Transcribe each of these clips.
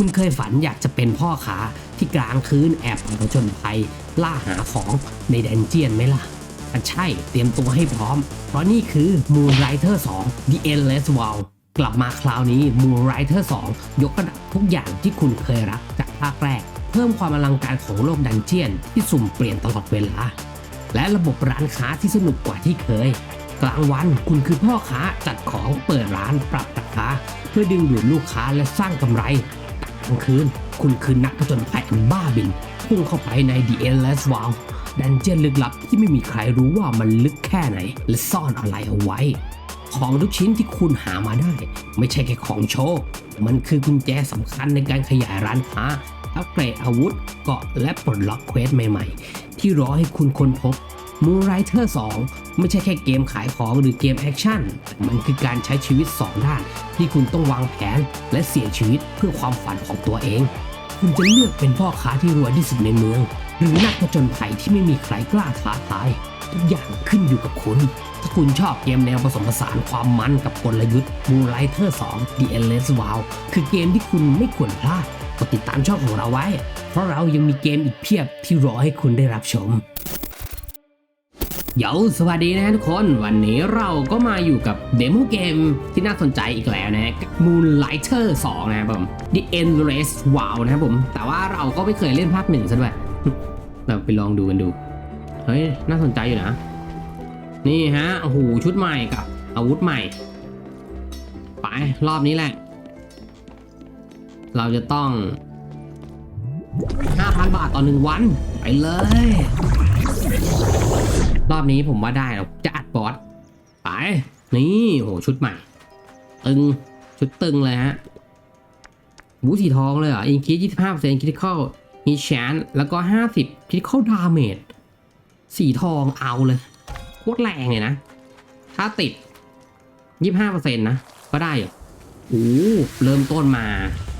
คุณเคยฝันอยากจะเป็นพ่อค้าที่กลางคืนแอบผจญภัยล่าหาของในแดนเจียนไหมล่ะอ่ใช่เตรียมตัวให้พร้อม เพราะนี่คือ Moonlighter 2 The Endless World กลับมาคราวนี้ Moonlighter 2 ยกระดับทุกอย่างที่คุณเคยรักจากภาคแรก เพิ่มความอลังการของโลกดันเจียน ที่สุ่มเปลี่ยนตลอดเวลา และระบบร้านค้าที่สนุกกว่าที่เคย กลางวันคุณคือพ่อค้าจัดของเปิดร้านปรับราคาเพื่อดึงดูดลูกค้าและสร้างกำไร ลางคืน คุณคือนักผจญภัยอันบ้าบิน พุ่งเข้าไปใน The Endless World ดันเจียนลึกลับที่ไม่มีใครรู้ว่ามันลึกแค่ไหน และซ่อนอะไรเอาไว้ ของทุกชิ้นที่คุณหามาได้ ไม่ใช่แค่ของโชว์ มันคือกุญแจสำคัญในการขยายร้านค้าอัปเกรดอาวุธเกาะและปลดล็อกเควสใหม่ ๆ ที่รอให้คุณค้นพบ Moonlighter 2ไม่ใช่แค่เกมขายของหรือเกมแอคชั่น มันคือการใช้ชีวิต 2 ด้าน ที่คุณต้องวางแผนและเสี่ยงชีวิตเพื่อความฝันของตัวเอง คุณจะเลือกเป็นพ่อค้าที่รวยที่สุดในเมือง หรือนักผจญภัยที่ไม่มีใครกล้าท้าทาย ทุกอย่างขึ้นอยู่กับคุณ ถ้าคุณชอบเกมแนวผสมผสานความมันกับกลยุทธ์ Moonlighter 2 The Endless World คือเกมที่คุณไม่ควรพลาดกดติดตามช่องของเราไว้ เพราะเรายังมีเกมอีกเพียบที่รอให้คุณได้รับชม เดี๋ยวสวัสดีนะทุกคน วันนี้เราก็มาอยู่กับเดโมเกมที่น่าสนใจอีกแล้วนะ Moonlighter 2 นะครับผม The Endless Wow นะครับผม แต่ว่าเราก็ไม่เคยเล่นภาคหนึ่งซะด้วยเราไปลองดูกันดู เฮ้ย น่าสนใจอยู่นะ นี่ฮะ โอ้โห ชุดใหม่กับ อาวุธใหม่ ไป รอบนี้แหละ เราจะต้อง 5,000 บาทต่อหนึ่งวัน ไปเลย อบนี้ผมว่าได้เราจะอัดบอสไปนี่โหชุดใหม่ ตึงชุดตึงเลยฮะบูสีทองเลยเหรออินคิด25%คริติคอลมีแชนแล้วก็50คริติคอลดาเมจสีทองเอาเลยโคตรแรงเลยนะ ถ้าติด25%นต์นะ ก็ได้อยู่โอ้เริ่มต้นมา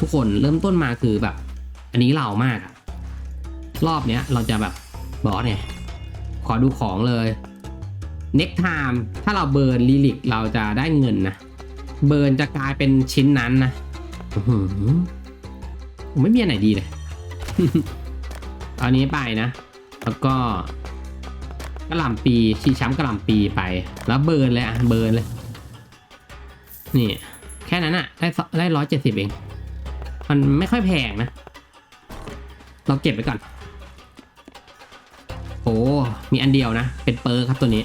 ทุกคนเริ่มต้นมาคือแบบ อันนี้เรามากอะรอบเนี้ยเราจะแบบบอสไง ขอดูของเลย next time ถ้าเราเบิร์นลิลิกเราจะได้เงินนะ เบิร์นจะกลายเป็นชิ้นนั้นนะหือผมไม่มีอันไหนดีเลยเอานี้ไปนะ แล้วก็กระหล่ำปีชีช้ำกระหล่ำปีไป แล้วเบิร์นเลยอะเบิร์นเลย นี่ แค่นั้นอะได้ได้ร้อยเจ็ดสิบเอง มันไม่ค่อยแพงนะ เราเก็บไปก่อน มีอันเดียวนะ เป็นเปอร์ครับตัวนี้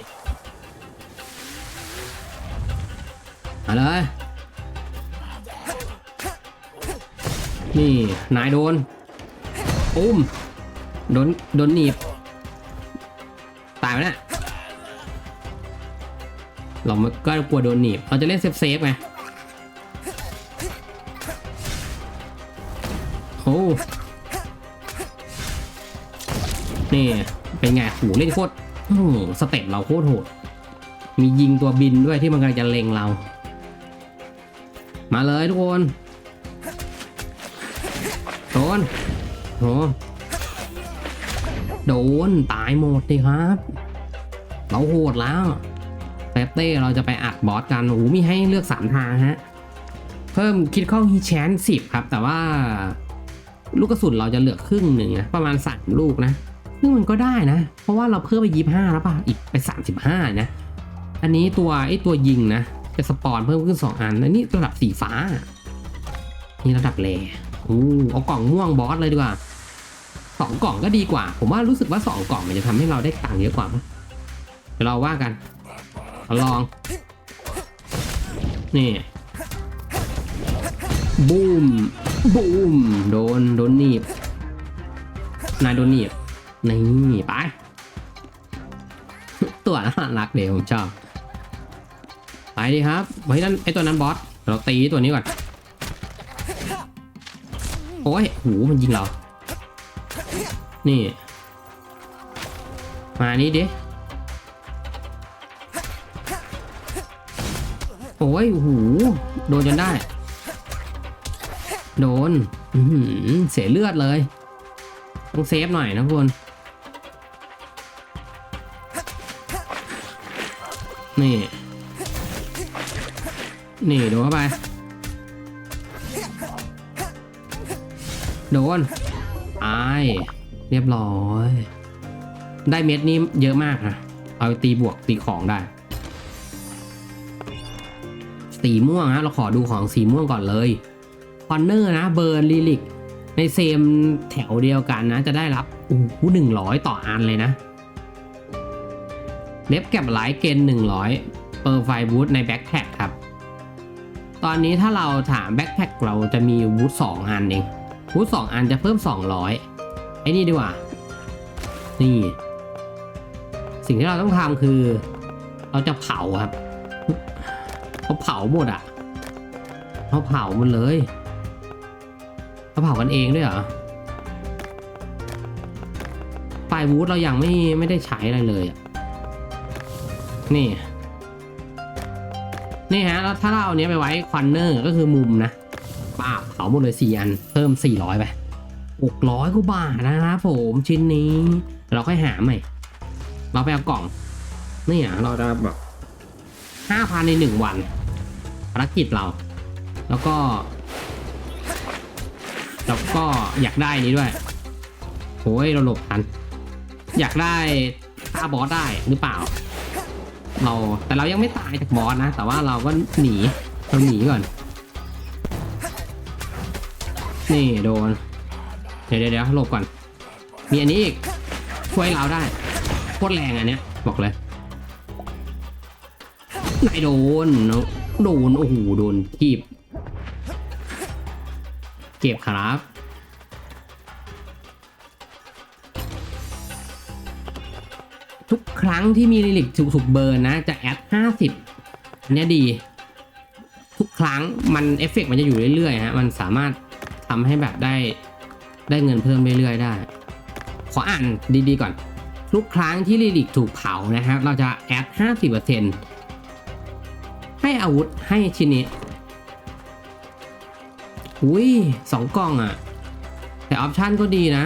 มาเลย นี่ นายโดน อุ้ม โดน โดนหนีบ ตายไหมเนี่ยเราก็กลัวโดนหนีบ เราจะเล่นเซฟเซฟไง โอ้ นี่ เป็นไงโหเล่นโคตรสเต็ปเราโคตรโหด มียิงตัวบินด้วยที่มันกำลังจะเล็งเรา มาเลยทุกคนโดนโหโดนตายหมดดิครับ เราโหดแล้วแป๊บเต้เราจะไปอัดบอสกันโอ้มีให้เลือก 3 ทางฮะ เพิ่มคิดข้อฮีแชนสิบครับ แต่ว่า ลูกกระสุนเราจะเหลือครึ่งหนึ่งนะประมาณสามลูกนะ ซึ่งมันก็ได้นะ เพราะว่าเราเพิ่มไปยี่ห้าแล้วป่ะ อีกไปสามสิบห้านะ อันนี้ตัวไอ้ตัวยิงนะจะสปอนเพิ่มขึ้นสองอันแล้วนี่ระดับสีฟ้า นี่ระดับแรโอ้เอากล่องม่วงบอสเลยดีกว่าสองกล่องก็ดีกว่า ผมว่ารู้สึกว่าสองกล่องมันจะทำให้เราได้ตังค์เยอะกว่าเดี๋ยวเราว่ากันลอง นี่บูมบูมโดนโดนหนีบนายโดนหนีบ นี่ไป ตัวน่ารักเดี๋ยวผมชอบ ไปดีครับไว้นั่นไอตัวนั้นบอสเราตีตัวนี้ก่อนโอ้ยหูมันยิงเรา นี่ มานี่ดิโอ้ยหูโดนจนได้ โดนเสียเลือดเลย ต้องเซฟหน่อยนะคุณ นี่ นี่โดนเข้าไป โดนอายเรียบร้อย ได้เม็ดนี้เยอะมากนะ เอาไปตีบวกตีของได้ สีม่วงฮะ เราขอดูของสีม่วงก่อนเลย คอนเนอร์นะ เบิร์นลิลิก ในเซมแถวเดียวกันนะ จะได้รับอู้หนึ่งร้อยต่ออันเลยนะ เล็บแก็บไลท์เกนหนึ่งร้อยเปอร์ไฟบูทในแบ็คแท็กครับ ตอนนี้ถ้าเราถามแบ็คแท็กเราจะมีบูทสองอันเองบูทสองอันจะเพิ่ม 200 ไอ้นี่ดีกว่า นี่ สิ่งที่เราต้องทำคือ เราจะเผาครับเขาเผาหมดอะเขาเผามันเลยเขาเผากันเองด้วยเหรอไฟวูดเรายังไม่ไม่ได้ใช้อะไรเลยอะ นี่ นี่ฮะ แล้วถ้าเราเอาเนี้ยไปไว้ควันเนอร์ก็คือมุมนะป้าเผาหมดเลยสี่อัน เพิ่มสี่ร้อยไปหกร้อยกว่าบาทนะครับผมชิ้นนี้ เราค่อยหาใหม่ เราไปเอากล่อง นี่อะเราจะแบบห้าพันในหนึ่งวันภารกิจเรา แล้วก็ แล้วก็อยากได้นี้ด้วยโอ้ยเราหลบทัน อยากได้ฆ่าบอสได้หรือเปล่า เราแต่เรายังไม่ตายจากบอสนะ แต่ว่าเราก็หนีเราหนีก่อน นี่โดน เดี๋ยวเดี๋ยวหลบก่อน มีอันนี้อีกช่วยเราได้โคตรแรงอันเนี้ยบอกเลยไหนโดนโดนโอ้โหโดนทีบเก็บครับ รั้งที่มีลิลิกถูกถูกเบิร์นนะจะแอด 50 อันเนี้ยดี ทุกครั้งมันเอฟเฟกต์มันจะอยู่เรื่อยๆฮะมันสามารถทำให้แบบได้ได้เงินเพิ่มเรื่อยๆได้ ขออ่านดีๆก่อน ทุกครั้งที่ลิลิกถูกเผานะครับ เราจะแอด 50%ให้อาวุธให้ชิ้นนี้อุ้ยสองกล่องอะแต่ออปชั่นก็ดีนะ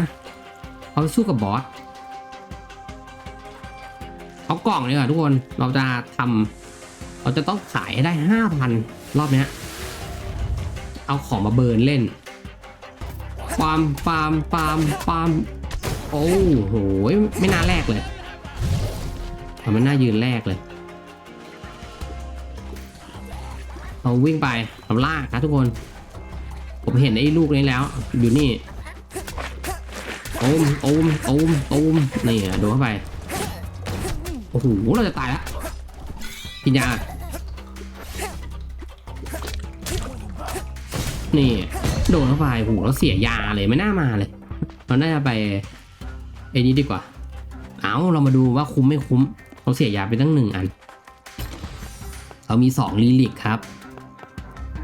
เอาสู้กับบอส เอากล่องเลยค่ะทุกคนเราจะทำเราจะต้องขายให้ได้ห้าพันรอบเนี้ยเอาของมาเบิร์นเล่นปามปามปามปามโอ้โหไม่น่าแรกเลยเอามันน่ายืนแรกเลยเราวิ่งไปเราลากครับทุกคน ผมเห็นไอ้ลูกนี้แล้ว อยู่นี่โอมโอมโอมโอมนี่โดนเข้าไป อ้โหเราจะตายแล้วกินยา นี่ โดนเข้าไปโอ้โหเราเสียยาเลยไม่น่ามาเลย เราน่าจะไปไอ้นี้ดีกว่า เอาเรามาดูว่าคุ้มไม่คุ้ม เราเสียยาไปตั้งหนึ่งอัน เรามีสองลิลิกครับ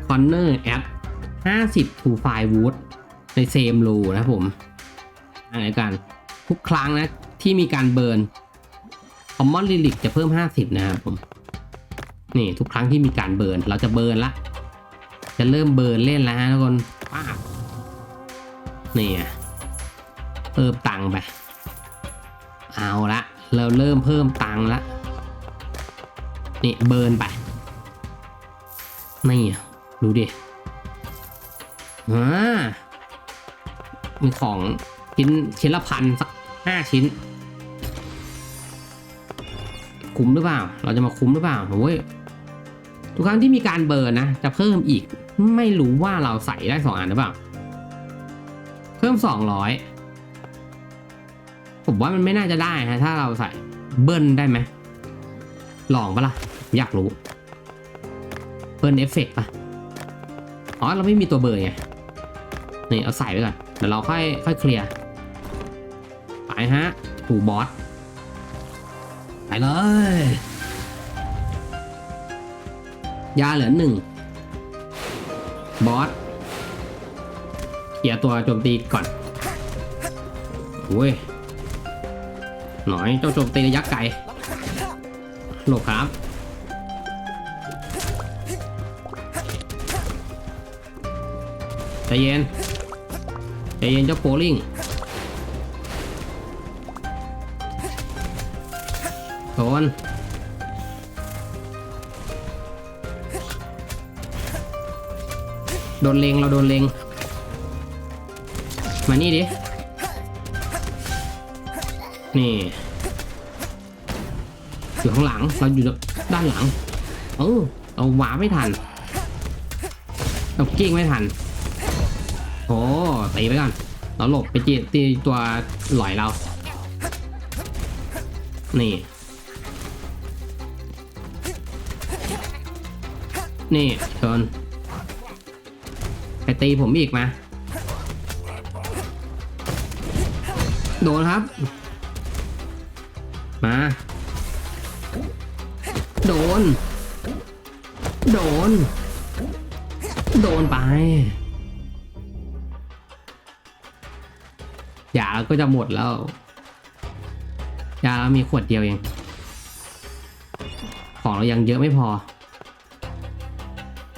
คอนเนอร์แอด50 to 5 wood ในเซมโลนะผมอะไรกัน ทุกครั้งนะที่มีการเบิร์น คอมมอนลิลิกจะเพิ่ม 50 นะครับผม นี่ทุกครั้งที่มีการเบิร์น เราจะเบิร์นละ จะเริ่มเบิร์นเล่นแล้วฮะทุกคนป้าบนี่ไงเพิ่มตังค์ไป เอาละ เราเริ่มเพิ่มตังค์ละ นี่เบิร์นไป นี่ดูดิอ่ามีของชิ้นชิ้นละพันสักห้าชิ้น คุ้มหรือเปล่า เราจะมาคุ้มหรือเปล่าโอ้ยทุกครั้งที่มีการเบิร์นนะ จะเพิ่มอีก ไม่รู้ว่าเราใส่ได้สองอันหรือเปล่า เพิ่มสองร้อยผมว่ามันไม่น่าจะได้ฮะถ้าเราใส่เบิ้ลได้ไหมลองปะล่ะ อยากรู้ เบิ้ลเอฟเฟกต์ปะอ๋อเราไม่มีตัวเบอร์ไงนี่เอาใส่ไว้ก่อนเดี๋ยวเราค่อยค่อยเคลียร์ไปฮะถูบอส เลย ยาเหลือหนึ่ง บอสเคลียตัวโจมตีก่อนโอ้ย หน่อยเจ้าโจมตีระยะไกลหลบครับ ใจเย็น ใจเย็นเจ้าโปลิง โดนโดนเลงเราโดนเลงมานี่ดิ นี่ อยู่ข้างหลัง เราอยู่ด้านหลัง เออเราหวาไม่ทันเรากิ้งไม่ทัน โอ้ตีไปก่อน เราหลบไปจีตีตัวหลอยเรา นี่ นี่ชิญไปตีผมอีกมา โดนครับ มา โดน โดน โดนไปยาก็จะหมดแล้วยาเรามีขวดเดียวเอง ของเรายังเยอะไม่พอ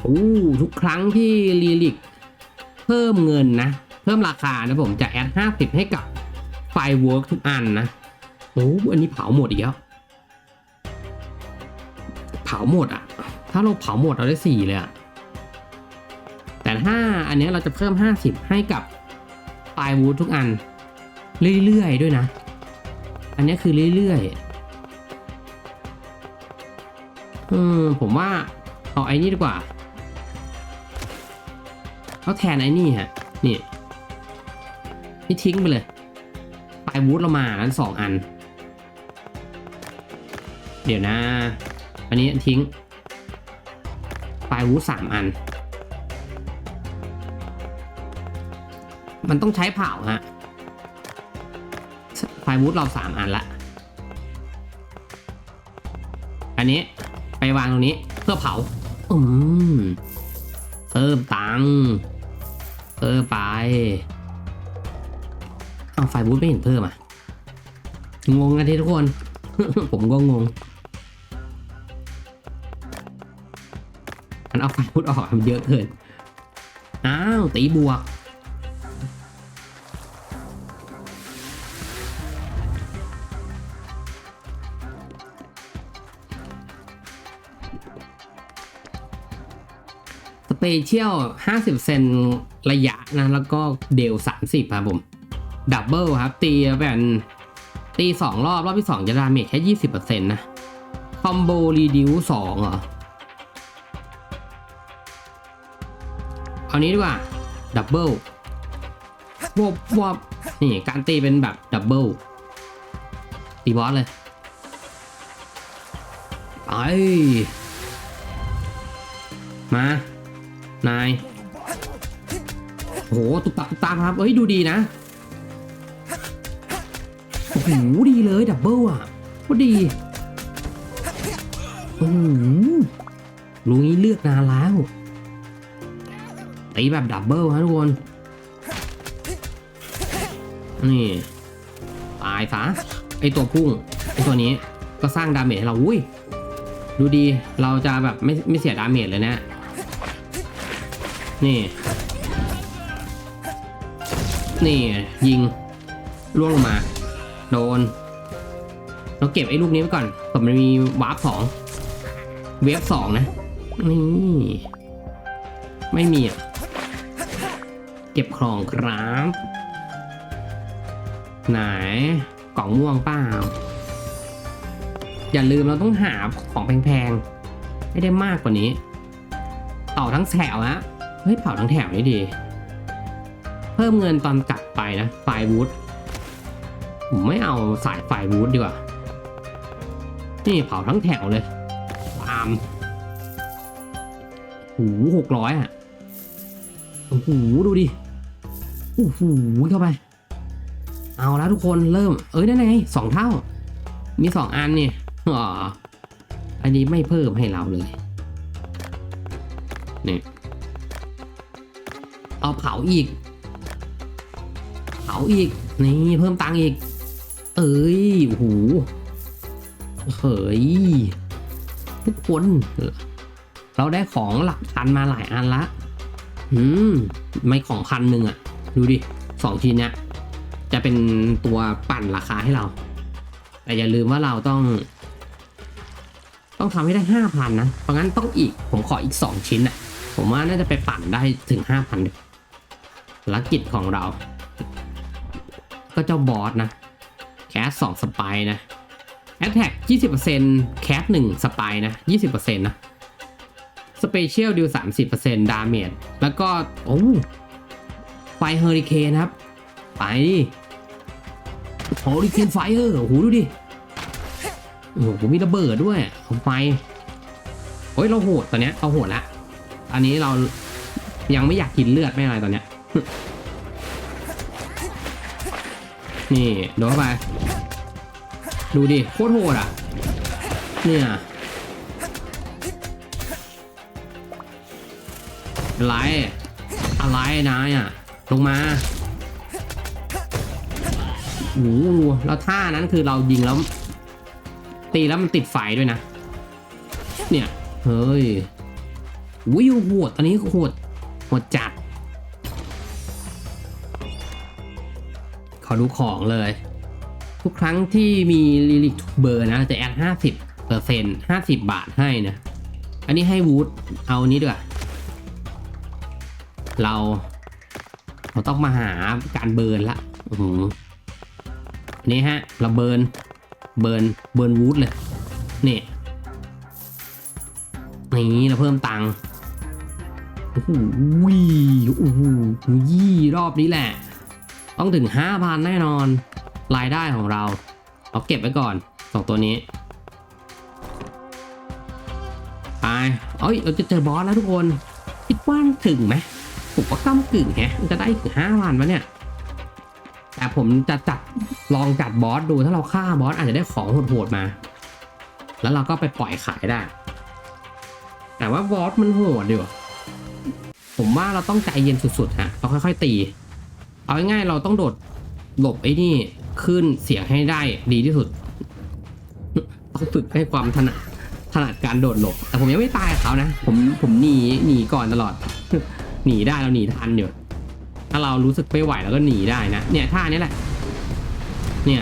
โอ้ทุกครั้งที่รีลิกเพิ่มเงินนะ เพิ่มราคานะผมจะแอด 50 ให้กับไฟเวิร์กทุกอันนะโอ้อันนี้เผาหมดอีกแล้ว เผาหมดอะถ้าเราเผาหมดเราได้สี่เลยอะแต่ถ้าอันนี้เราจะเพิ่ม 50 ให้กับไฟวูดทุกอัน เรื่อยๆด้วยนะ อันนี้คือเรื่อยๆอืมผมว่าเอาไอ้นี่ดีกว่า เอาแทนไอ้นี่ฮะ นี่นี่ทิ้งไปเลย ปลายวูดเรามานั้นสองอัน เดี๋ยวนะ อันนี้ทิ้ง ปลายวูดสามอัน มันต้องใช้เผาฮะปลายวูดเราสามอันละ อันนี้ไปวางตรงนี้เพื่อเผา อืมเพิ่มตังค์ เออไปเอาไฟบูทไม่เห็นเพิ่มอะ งงกันทีทุกคน ผมก็งงมันเอาไฟบูทออกมันเยอะเกิน อ้าว ตีบวก เปเชียล50 เซนระยะนะ แล้วก็เดล 30 ครับผม ดับเบิลครับ ตีแบบตีสองรอบ รอบที่สองจะดาเมจแค่20%นะ คอมโบรีดิวสองเหรอ เอานี้ดีกว่า ดับเบิลวบวบนี่ การตีเป็นแบบดับเบิลตีบอสเลยไปมา นายโอ้โหตุกตักตุกตาครับเอ้ยดูดีนะโอ้โหดีเลยดับเบิลอะก็ดีโอ้โหลุงนี้เลือกนานแล้วตีแบบดับเบิลฮะทุกคน นี่ ตายซะไอตัวพุ่งไอตัวนี้ก็สร้างดาเมจให้เราอุ้ยดูดีเราจะแบบไม่ไม่เสียดาเมจเลยนะ นี่ นี่ยิงล่วงลงมา โดน เราเก็บไอ้ลูกนี้ไว้ก่อนผมมันมีวาร์ปสองเวฟสองนะ นี่ ไม่มีอะ เก็บของครับ ไหน กล่องม่วงเปล่า อย่าลืมเราต้องหาของแพงๆไม่ได้มากกว่านี้เผาทั้งแถวนะ เฮ้ยเผาทั้งแถวนี่ดี เพิ่มเงินตอนกลับไปนะไฟวูดผมไม่เอาสายไฟวูดดีกว่า นี่เผาทั้งแถวเลยตามหูหกร้อยอะโอ้โหดูดิโอ้โหเข้าไป เอาแล้วทุกคนเริ่ม เอ้ยนั่นไงสองเท่า มีสองอันนี่อ๋ออันนี้ไม่เพิ่มให้เราเลยนี่ เอาเผาอีก เผาอีก นี่เพิ่มตังค์อีก เอ้ยโอ้โหเฮ้ยทุกคน เราได้ของหลักพันมาหลายอันละ อืม ไม่ของพันหนึ่งอะดูดิสองชิ้นเนี้ยจะเป็นตัวปั่นราคาให้เรา แต่อย่าลืมว่าเราต้อง ต้องทำให้ได้ห้าพันนะ เพราะงั้นต้องอีก ผมขออีกสองชิ้นอะผมว่าน่าจะไปปั่นได้ถึงห้าพันภา รกิจของเรา ก็เจ้าบอสนะ แคสสองสไปนะแอตแทก20%แคสหนึ่งสไปนะ20%นต์นะสเปเชียลดิว30%ดาเมจแล้วก็โอ้ไฟเฮอริเคนครับ ไปดิเฮอริเคนไฟเออร์โอ้โหดูดิโอ้โหมีระเบิดด้วยเอาไฟโอ้ยเราโหดตอนเนี้ยเราโหดละอันนี้เรายังไม่อยากกินเลือดไม่อะไรตอนเนี้ย นี่โดนเข้าไป ดูดิ โคตรโหดอะ เนี่ยอะไร อะไรนายอะ ลงมาโอ้โหแล้วท่านั้นคือเรายิงแล้ว ตีแล้วมันติดไฟด้วยนะ เนี่ย เฮ้ยวิวโหดตอนนี้โหดโหดจัด ดูของเลย ทุกครั้งที่มีลิลิกเบอร์นะ จะแอดห้าสิบเปอร์เซ็นต์ห้าสิบบาทให้นะ อันนี้ให้วูดเอานี้ด้วยเราเราต้องมาหาการเบิร์นละอ้โหอันนี่ฮะ เราเบิร์น เบิร์น เบิร์นวูดเลย นี่นี่เราเพิ่มตังค์โอ้โหโอ้โหยี่รอบนี้แหละ ต้องถึง 5,000 แน่นอน รายได้ของเรา เอาเก็บไว้ก่อนสองตัวนี้ ไปเอ้ยเราจะเจอบอสแล้วทุกคน คิดว่าถึงไหมผมก็ก้ากึ่งแฮะจะได้ถึง5,000วะเนี่ย แต่ผมจะจัดลองจัดบอสดูถ้าเราฆ่าบอสอาจจะได้ของโหดๆมา แล้วเราก็ไปปล่อยขายได้ แต่ว่าบอสมันโหดดีว่ผมว่าเราต้องใจเย็นสุดๆฮะเราค่อยๆตี เอาง่ายๆเราต้องโดดหลบไอ้นี่ขึ้นเสียงให้ได้ดีที่สุดต้องฝึกให้ความถนัดถนัดการโดดหลบ แต่ผมยังไม่ตายเขานะผมผมหนีหนีก่อนตลอด หนีได้เราหนีทันอยู่ถ้าเรารู้สึกไม่ไหวเราก็หนีได้นะเนี่ยท่านี้แหละ เนี่ย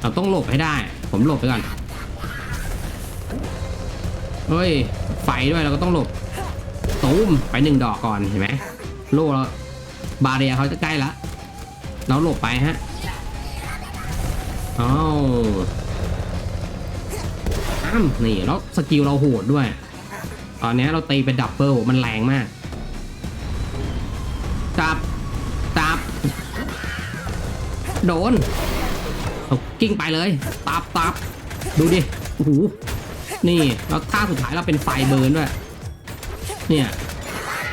เราต้องหลบให้ได้ ผมหลบไปก่อนเฮ้ยไฟด้วยเราก็ต้องหลบตูมไปหนึ่งดอกก่อนเห็นไหมโล่เรา บาเรียเขาจะใกล้ล้วเราหลบไปฮะอ้าวอ้ามนี่แล้วสกิลเราโหดด้วย ตอนนี้เราตีเป็นดับเบิลมันแรงมาก จับ จับ โดนกิ้งไปเลย ตับตับดูดิ โอ้โห นี่ แล้วท่าสุดท้ายเราเป็นไฟเบิร์นด้วย เนี่ย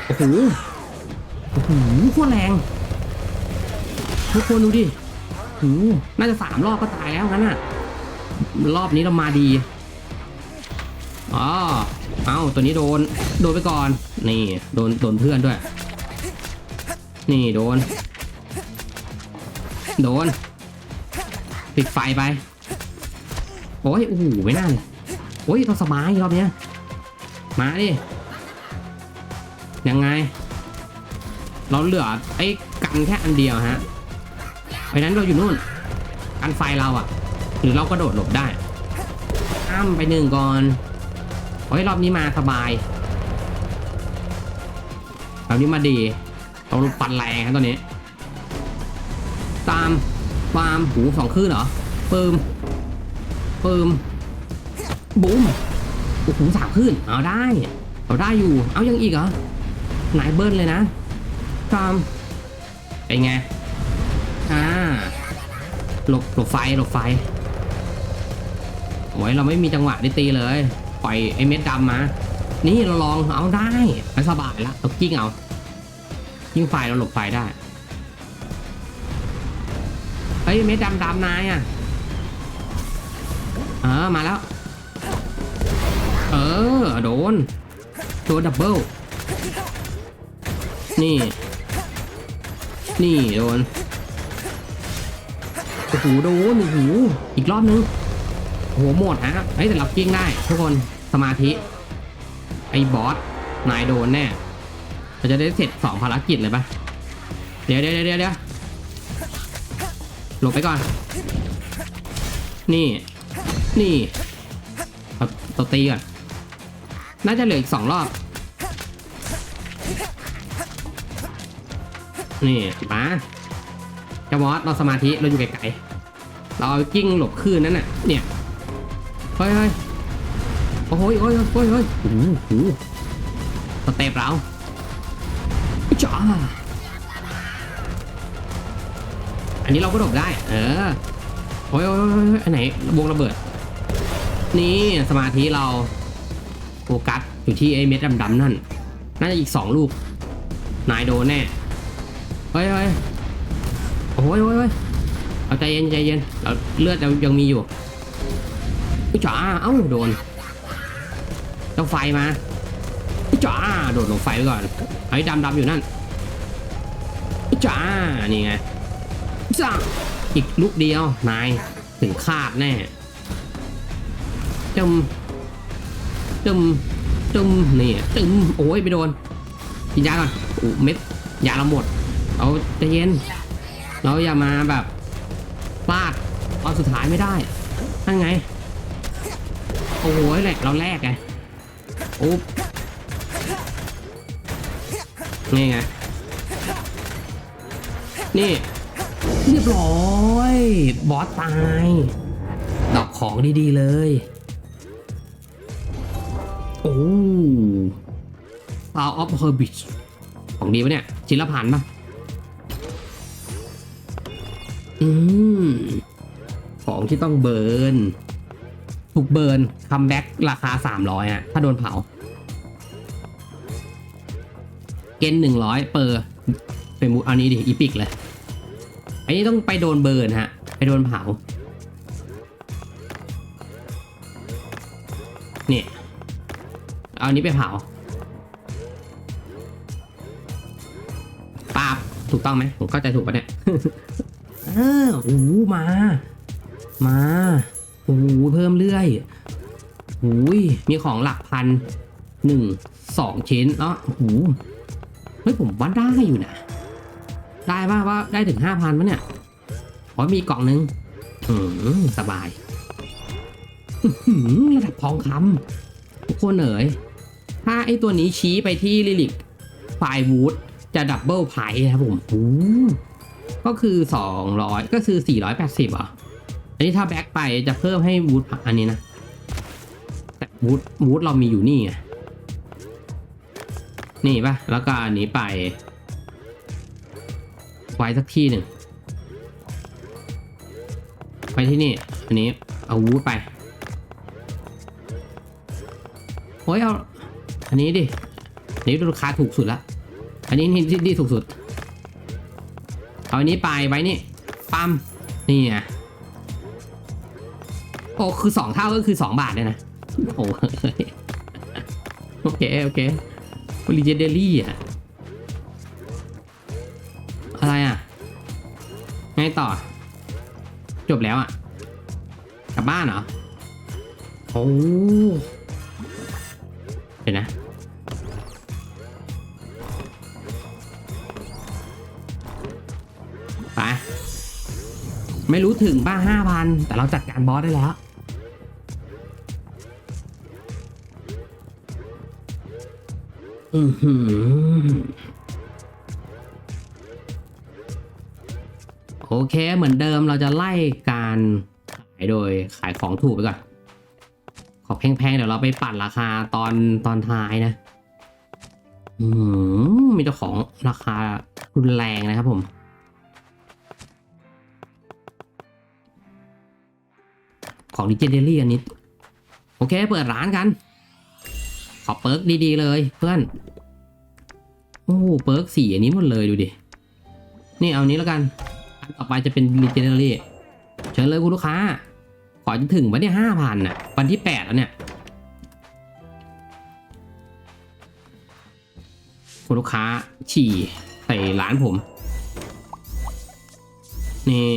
โอ้โห หโคตรแรง ทุกคนดูดิโอ้น่าจะสามรอบก็ตายแล้วงั้นน่ะ รอบนี้เรามาดีอ๋อเอาตัวนี้โดน โดนไปก่อน นี่ โดน โดนเพื่อนด้วย นี่โดน โดน ปิดไฟไป โอ้ย โอ้โห ไม่น่าเลย โอ้ยเราสบายรอบเนี้ย มาดิ ยังไง เราเหลือไอ้กันแค่อันเดียวฮะเพราะนั้นเราอยู่นู่น กันไฟเราอะหรือเรากระโดดหลบได้อ้ามไปหนึ่งก่อนโอ้ยรอบนี้มาสบายรอบนี้มาดีเราปันแรงครับตอนนี้ ตามปามหูสองคลื่นเหรอปืมปืมบูมโอ้โหสามคลื่นเอาได้ เอาได้อยู่ เอายังอีกเหรอไหนเบิ้ลเลยนะ ตามเป็นไง อ่า หลบหลบไฟหลบไฟโอ้ยเราไม่มีจังหวะได้ตีเลย ปล่อยไอ้เม็ดดำมา นี่เราลองเอาได้ไม่สบายละเรากิ้งเอากิ้งไฟเราหลบไฟได้เฮ้ยเม็ดดำดำนายอะ เออมาแล้ว เออโดนโดนดับเบิลนี่ นี่โดนโอ้โหโดนโอ้โหอีกรอบนึงโอ้โหหมดฮะเฮ้ยแต่เรากิ้งได้ทุกคนสมาธิไอ้บอสนายโดนแน่เราจะได้เสร็จสองภารกิจเลยปะเดี๋ยวเดี๋ยวเดี๋ยวเดี๋ยวหลบไปก่อน นี่นี่เอาตัวตีก่อนน่าจะเหลืออีกสองรอบ นี่มาเจ้ามอสเราสมาธิเราอยู่ไกลๆเราเอากิ้งหลบคลื่นนั้นน่ะ เนี่ยเฮ้ยเฮ้ยโอ้โหโอ้ยโอ้ยโอ้ยโอ้โหสเต็ปเราจ้าอันนี้เราก็หลบได้ เออโอ้ยโอ้ยโอ้ยโอ้ยอันไหนวงระเบิด นี่สมาธิเราโฟกัสอยู่ที่ไอ้เม็ดดำๆนั่น น่าจะอีกสองลูก นายโดนแน่ เฮ้ยเฮ้ยโอ้ยโอ้ยโอ้ยเอาใจเย็นใจเย็นเราเลือดเรายังมีอยู่อุ๊ยจ๋าเอ้าโดนเจ้าไฟมาอุ๊ยจ๋าโดดลงไฟไปก่อนไอ้ดำดำอยู่นั่นอุ๊ยจ๋านี่ไงจ้าอีกลูกเดียวนายถึงคาดแน่ตึมตึมตึมนี่ตึมโอ้ยไปโดนกินยาก่อนโอ้เม็ดยาเราหมด เราใจะเย็น เราอย่ามาแบบพลาดตอนสุดท้ายไม่ได้นั่นไง โอ้ยแหละเราแลกไงโอ้นี่ไง นี่ เรียบร้อย บอสตาย ดอกของดีๆเลย โอ้ Power of Herbage ของดีปะเนี่ยชิ้นละพันปะ อืมของที่ต้องเบิร์น ถูกเบิร์นคัมแบ็กราคา 300อะ ถ้าโดนเผา เกณฑ์100 เปอร์เป็นมูอันนี้ดิ อีพิกเลย อันนี้ต้องไปโดนเบิร์นฮะ ไปโดนเผา เนี่เอาอันนี้ไปเผาปาบถูกต้องไหมผมเข้าใจถูกปะเนี่ย เออโอ้โหมา มาโอ้โหเพิ่มเรื่อยโอ้ยมีของหลักพันหนึ่งสองชิ้นแล้วโอ้โหเฮ้ยผมว่าได้อยู่นะ ได้ป่ะว่าได้ถึงห้าพันปะเนี่ยอ๋อมีกล่องนึงอืมสบายระดับทองคำทุกคนเอ๋ยถ้าไอตัวนี้ชี้ไปที่ลิลิกไฟวูดจะดับเบิลไพร์นะครับผมโอ้ ก็คือ 200 ก็คือ 480เหรออันนี้ถ้าแบ็กไปจะเพิ่มให้วูดอันนี้นะ แต่วูดวูดเรามีอยู่นี่ไงนี่ปะแล้วก็อันนี้ไป ไว้สักที่หนึ่งไปที่นี่ อันนี้เอาวูดไปโอ้ยเอา อันนี้ดิ อันนี้ราคาถูกสุดละ อันนี้นี่ที่ที่ถูกสุด เอาอันนี้ไปไว้นี่ปั๊มนี่ไงโอ้คือสองเท่าก็คือสองบาทเลยนะโอ้โอเคโอเคลีเจเดลี่อะอะไรอะไงต่อ จบแล้วอะ กลับบ้านเหรอโอ้เดี๋ยวนะ ไม่รู้ถึงบ้าห้าพันแต่เราจัดการบอสได้แล้ว อือหือโอเคเหมือนเดิมเราจะไล่การขายโดยขายของถูกไปก่อน ขอแพงๆ เดี๋ยวเราไปปั่นราคาตอนตอนท้ายนะ อืมมีแต่ของราคารุนแรงนะครับผม ของดิจิเดลี่อันนี้ โอเค เปิดร้านกัน ขอเปิร์กดีๆเลยเพื่อน โอ้โหเปิร์กสีอันนี้หมดเลยดูดิ นี่เอานี้แล้วกัน อันต่อไปจะเป็นดิจิเดลี่เชิญเลยคุณลูกค้า ขอจะถึงวันที่ห้าพันน่ะ วันที่แปดแล้วเนี่ย คุณลูกค้าฉี่ใส่ร้านผม นี่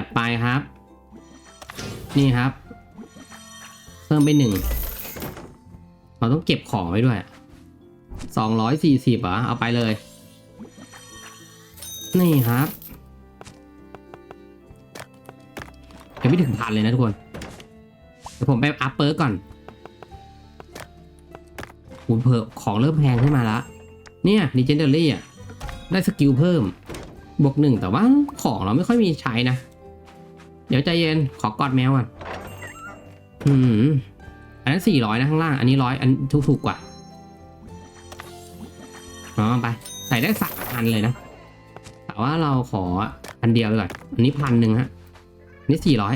จัดไปครับ นี่ครับ เพิ่มไปหนึ่งเราต้องเก็บของไว้ด้วยสองร้อยสี่สิบอะเอาไปเลย นี่ครับยังไม่ถึงพันเลยนะทุกคน เดี๋ยวผมไปอัพเปิร์กก่อนคุณเพอของเริ่มแพงขึ้นมาแล้วเนี่ย Legendary อะ ได้สกิลเพิ่ม บวกหนึ่งแต่ว่าของเราไม่ค่อยมีใช้นะ เดี๋ยวใจเย็น ขอกอดแมวก่อนอืมอันนั้นสี่ร้อยนะข้างล่าง อันนี้ร้อยอันถูกถูกกว่าเอไป ใส่ได้สามอันเลยนะ แต่ว่าเราขออันเดียวไปก่อน อันนี้พันหนึ่งฮะ อันนี้สี่ร้อย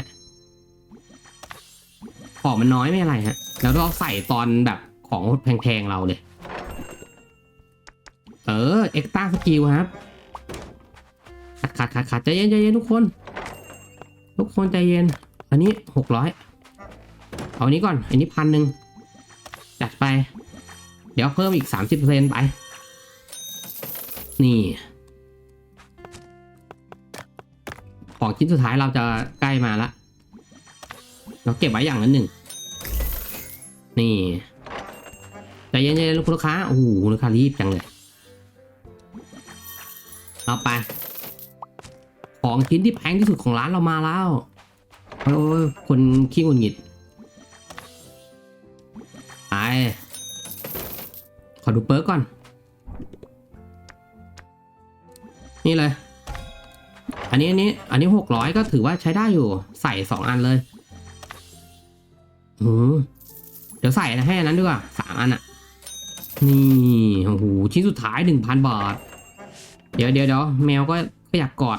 ของมันน้อยไม่อะไรฮะ แล้วเราใส่ตอนแบบของแพงๆเราเลย เออ เอ็กซ์ตาสกิลครับ ขัดขัดขัดขัดใจเย็นใจเย็นทุกคน ทุกคนใจเย็น อันนี้หกร้อยเอาอันนี้ก่อน อันนี้พันหนึ่งจัดไป เดี๋ยวเพิ่มอีกสามสิบเปอร์เซ็นไป นี่ ของชิ้นสุดท้ายเราจะใกล้มาละ เราเก็บไว้อย่างละหนึ่ง นี่ใจเย็นๆคุณลูกค้า โอ้โหลูกค้ารีบจังเลย เอาไป ของชิ้นที่แพงที่สุดของร้านเรามาแล้วโอ้ยคนขี้งุดหงิดไปขอดูเปิร์กก่อน นี่เลย อันนี้อันนี้ อันนี้หกร้อยก็ถือว่าใช้ได้อยู่ ใส่สองอันเลยอืมเดี๋ยวใส่ให้อันนั้นดีกว่าสามอันอะนี่โอ้โหชิ้นสุดท้ายหนึ่งพันบาท เดี๋ยวเดี๋ยวเดี๋ยวแมวก็ก็อยากกอด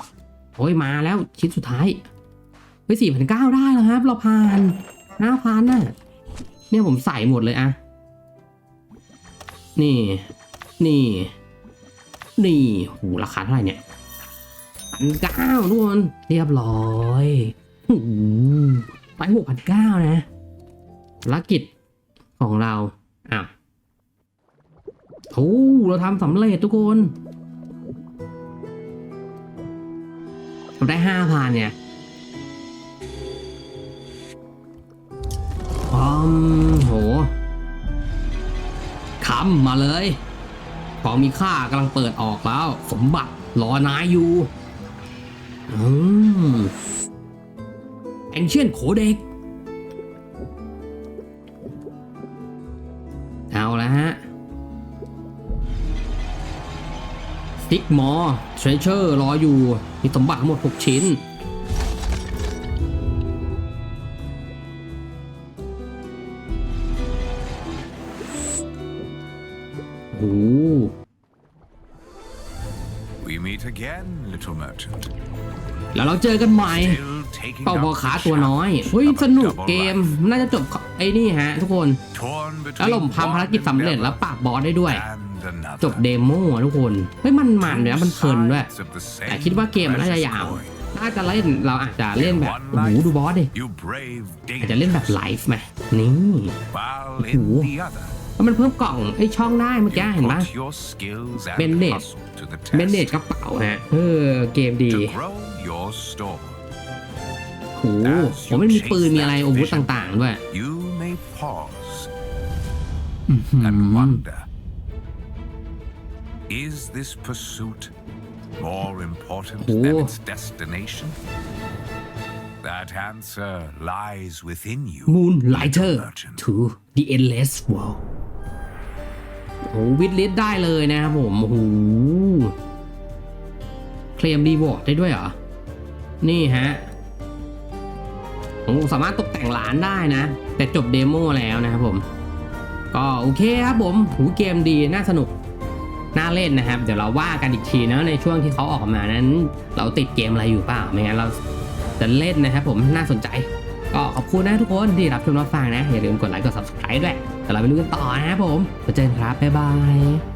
โอ้ยมาแล้วชิ้นสุดท้ายเฮ้ยสี่พันเก้าได้แล้วครับ เราผ่านห้าพันน่ะเนี่ยผมใส่หมดเลยอะนี่ นี่ นี่โหราคาเท่าไหร่เนี่ยพันเก้าทุกคนเรียบร้อยไปหกพันเก้านะภารกิจของเราอ้าวโอ้เราทำสำเร็จทุกคน เราได้ห้าพันเนี่ยอมโหคำมาเลย ของมีค่ากำลังเปิดออกแล้ว สมบัติรอนายอยู่อืมแองเชียนโคเด็ก เอาละฮะ ติ๊กมอร์เทรเชอร์รออยู่ มีสมบัติทั้งหมด 6 ชิ้น โอ้โห We meet again, little merchant. แล้วเราเจอกันใหม่ Still taking เป่า up พอ the ขาตัวน้อย shadows เฮ้ย of a สนุก double เกม life. น่าจะจบไอ้นี่ฮะทุกคน Torn แล้ว between ผมทำภารกิจ one สำเร็จแล้ว endeavor ปราบบอสได้ด้วย and another. จบเดโมอะทุกคนเฮ้ยมันมันเลยนะมันเพลินด้วย Sides of the แต่ same คิดว่าเกมมันน่าจะ precious ยาว coin. น่าจะเล่นเราอาจจะเล่นแบบโอ้โหดูบอสดิ You brave อาจจะเล่นแบบไล dangers, ฟ์ไหมนี่ while in Ooh. the other, แล้วมันเพิ่มกล่องไอ้ช่องได้เมื่อกี้ you เห็นปะ put your skills and Bennett. hustle to the เมนเนจ test กระเป๋าฮะเออเกมดี to grow your store. โหผมไม่มีปืนมีอะไรอาวุธต่างๆด้วย Is this pursuit more important than Oh. its destination? That answer lies within you. Moonlighter little merchant. to the endless world โอ้วิดลิสได้เลยนะครับผมโอ้โหเคลมรีวอร์ดได้ด้วยเหรอ นี่ฮะโอ้สามารถตกแต่งร้านได้นะ แต่จบเดโมแล้วนะครับผม ก็โอเคครับผมหูเกมดีน่าสนุก น่าเล่นนะครับ เดี๋ยวเราว่ากันอีกทีนะในช่วงที่เขาออกมานั้น เราติดเกมอะไรอยู่เปล่าไม่งั้นเราจะเล่นนะครับผมน่าสนใจ ก็ขอบคุณนะทุกคนที่รับชมรับฟังนะอย่าลืมกดไลค์กด subscribe ด้วยแต่เราไปดูกันต่อนะครับผมมาเจอกันครับบ๊ายบาย